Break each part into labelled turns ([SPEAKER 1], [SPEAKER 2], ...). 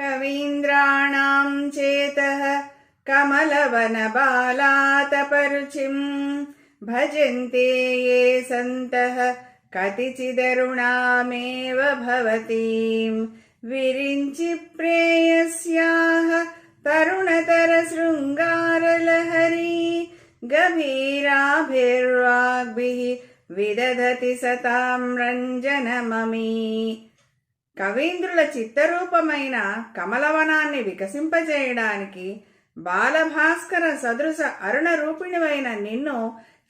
[SPEAKER 1] कवीन्द्राणाम् चेतः कमलवनबालातपरुचिम् भजन्ते ये सन्तः कतिचिदरुणामेव भवतीम् विरिञ्चि प्रेयस्याः तरुणतरशृङ्गारलहरी गभीराभिर्वाग्भिः विदधति सताम् रञ्जनममी। కవీంద్రుల చిత్తరూపమైన కమలవనాన్ని వికసింపజేయడానికి బాలభాస్కర సదృశ అరుణ రూపిణివైన నిన్ను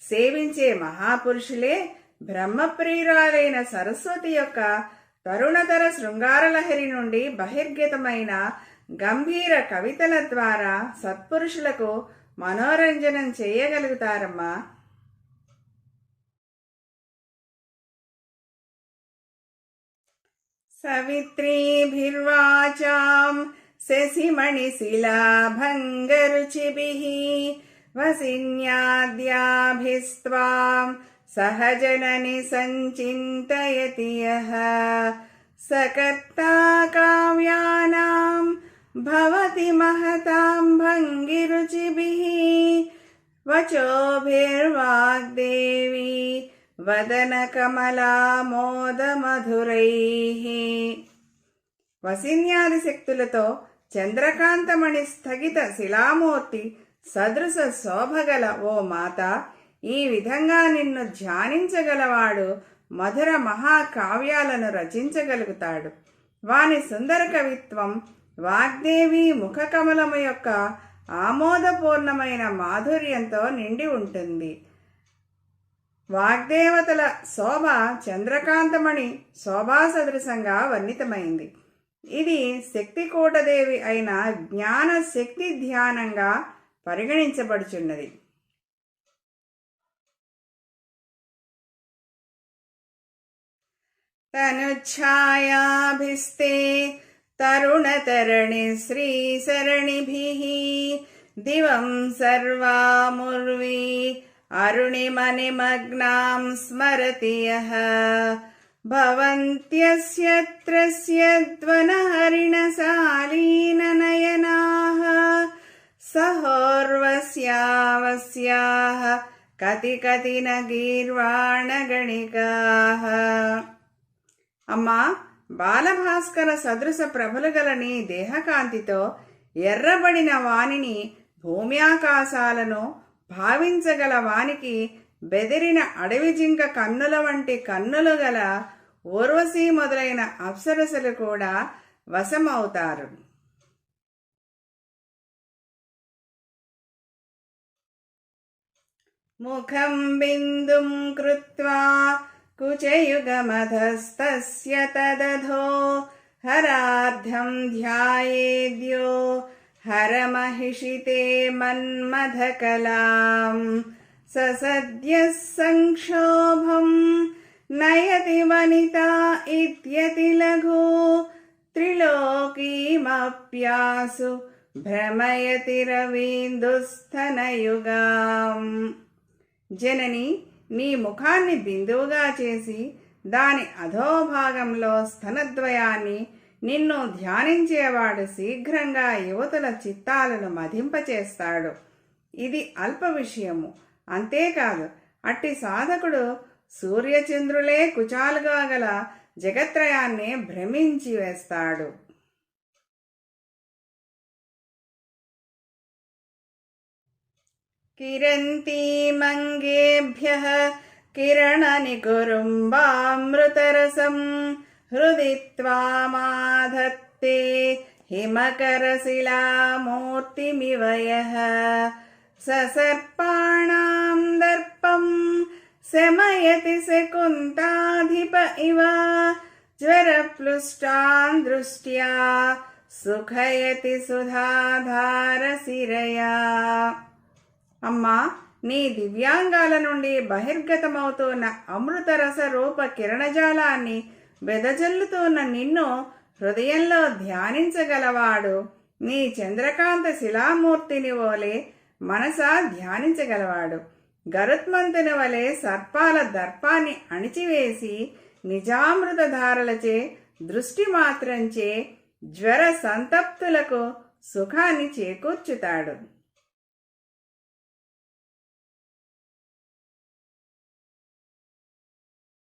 [SPEAKER 1] సేవించే మహాపురుషులే బ్రహ్మప్రియురాలైన సరస్వతి యొక్క తరుణతర శృంగారలహరి నుండి బహిర్గతమైన గంభీర కవితల ద్వారా సత్పురుషులకు మనోరంజనం చేయగలుగుతారమ్మా. सवित्रीभिर्वाचाम् शशिमणिशिलाभङ्गरुचिभिः वसिन्याद्याभिस्त्वाम् सहजननि सञ्चिन्तयति यः स कर्ता काव्यानाम् भवति महताम् भङ्गिरुचिभिः वचोभिर्वाग्देवी వదనకమలామోదమధురైః. వసిన్యాది శక్తులతో చంద్రకాంతమణి స్థగిత శిలామూర్తి సదృశ శోభగల ఓ మాత ఈ విధంగా నిన్ను ధ్యానించగలవాడు మధుర మహాకావ్యాలను రచించగలుగుతాడు. వాని సుందర కవిత్వం వాగ్దేవి ముఖకమలము యొక్క ఆమోదపూర్ణమైన మాధుర్యంతో నిండి ఉంటుంది. వాగ్దేవతల శోభ చంద్రకాంతమణి శోభా సదృశంగా వర్ణితమైంది. ఇది శక్తికూటదేవి అయిన జ్ఞాన శక్తి ధ్యానంగా పరిగణించబడుచున్నది. తనుఛాయాభిస్తే తరుణతరణి శ్రీసరణిభిः దివం సర్వాముర్వీ अरुणिमनिमग्नां स्मरति यः भवन्त्यस्यत्रस्य द्वनहरिणशालीननयनाः सहोर्वस्यावस्याः కతి కతి గీర్వాణగణికాః అమ్మా బాలభాస్కర సదృశ ప్రభలు గల నీ దేహకాంతితో ఎర్రబడిన వానిని భూమి ఆకాశాలను భావించగల వానికి బెదిరిన అడవి జింక కన్నుల వంటి కన్నులు గల ఊర్వశి మొదలైన అప్సరసలు కూడా వశమవుతారు. ముఖం బిందుం కృత్వా కుచయుగమధస్తస్య తదధో హరార్ధం ధ్యాయేద్యో హరమహిషితే మన్మథకలాం ససద్యः సంక్షోభం నయతి వనిత ఇత్యతి లఘు త్రిలోకీమప్యాసు భ్రమయతి రవీందుస్థనయుగాం జనని నీ ముఖాన్ని బిందువుగా చేసి దాని అధోభాగంలో స్తనద్వయాన్ని నిన్ను ధ్యానించేవాడు శీఘ్రంగా యువతుల చిత్తాలను మధింపచేస్తాడు ఇది అల్ప విషయము అంతేకాదు అట్టి సాధకుడు సూర్యచంద్రులే కుచాలుగా గల జగత్రయాన్ని భ్రమించి వేస్తాడు किरन्तीमङ्गेभ्यः किरणनिकुरुम्बामृतरसम् हृदि त्वामाधत्ते हिमकरशिलामूर्तिमिव यः ससर्पाणां दर्पम् शमयति शकुन्ताधिप इव ज्वरप्लुष्टान् दृष्ट्या सुखयति సుధాధారశిరయా అమ్మా నీ దివ్యాంగాల నుండి బహిర్గతమవుతున్న అమృతరస రూప కిరణజాలాన్ని వెదజల్లుతున్న నిన్ను హృదయంలో ధ్యానించగలవాడు. నీ చంద్రకాంత శిలామూర్తిని వలె మనసా ధ్యానించగలవాడు. గరుత్మంతుని వలె సర్పాల దర్పాన్ని అణిచివేసి నిజామృత ధారలచే దృష్టి మాత్రంచే జ్వర సంతప్తులకు సుఖాన్ని చేకూర్చుతాడు.